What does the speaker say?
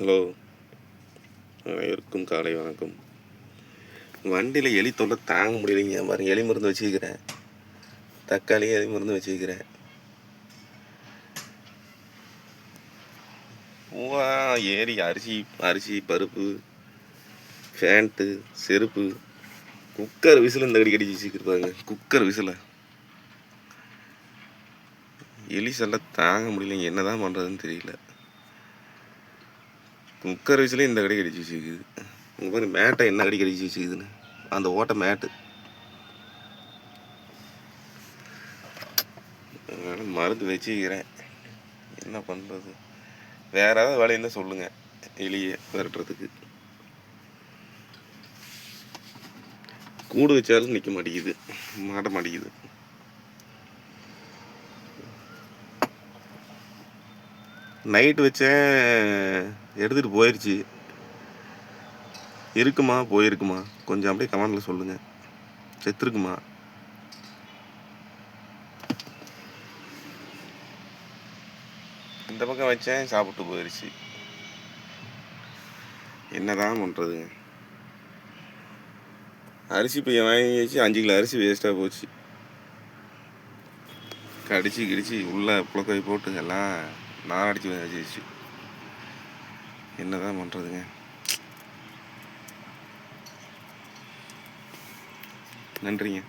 Hello. அனைவருக்கும் காலை வணக்கம். வண்டியில் எலி தொல்லை தாங்க முடியலைங்க. பாருங்க எலி மருந்து வச்சுக்கிறேன் தக்காளி எலி மருந்து வச்சுக்கிறேன் பூவா ஏரி அரிசி அரிசி பருப்பு ஃபேண்ட்டு செருப்பு குக்கர் விசில் இந்த கடி கடிச்சு வச்சுக்கிருப்பாங்க குக்கர் விசில. எலி சொல்ல தாங்க முடியலைங்க. என்னதான் பண்ணுறதுன்னு தெரியல. குக்கர் வச்சுல இந்த கடி கடிச்சு வச்சுக்குது. உங்கள் பாருங்க மேட்டை என்ன கடி கடிச்சு வச்சுக்குதுன்னு. அந்த ஓட்டை மேட்டு. அதனால் மருந்து வச்சுக்கிறேன். என்ன பண்ணுறது வேற ஏதாவது வேலை இருந்தால் சொல்லுங்கள் எலியை விரட்டுறதுக்கு. கூடு வச்சாலும் நிற்க மாட்டேங்குது. மாட்ட மாட்டேங்குது. நைட்டு வச்சேன் எடுத்துகிட்டு போயிடுச்சு இருக்குமா? போயிருக்குமா? கொஞ்சம் அப்படியே கமெண்டில் சொல்லுங்கள் செத்துருக்குமா? இந்த பக்கம் வச்சேன் சாப்பிட்டு போயிடுச்சு என்னதான் பண்ணுறதுங்க அரிசி பையன் வாங்கி வச்சு அஞ்சு கிலோ அரிசி வேஸ்ட்டாக போச்சு. கடிச்சு கிடிச்சு உள்ளே புழக்கை போட்டு எல்லாம் நான் அடிச்சு வச்சு என்னதான் பண்ணுறதுங்க நன்றிங்க.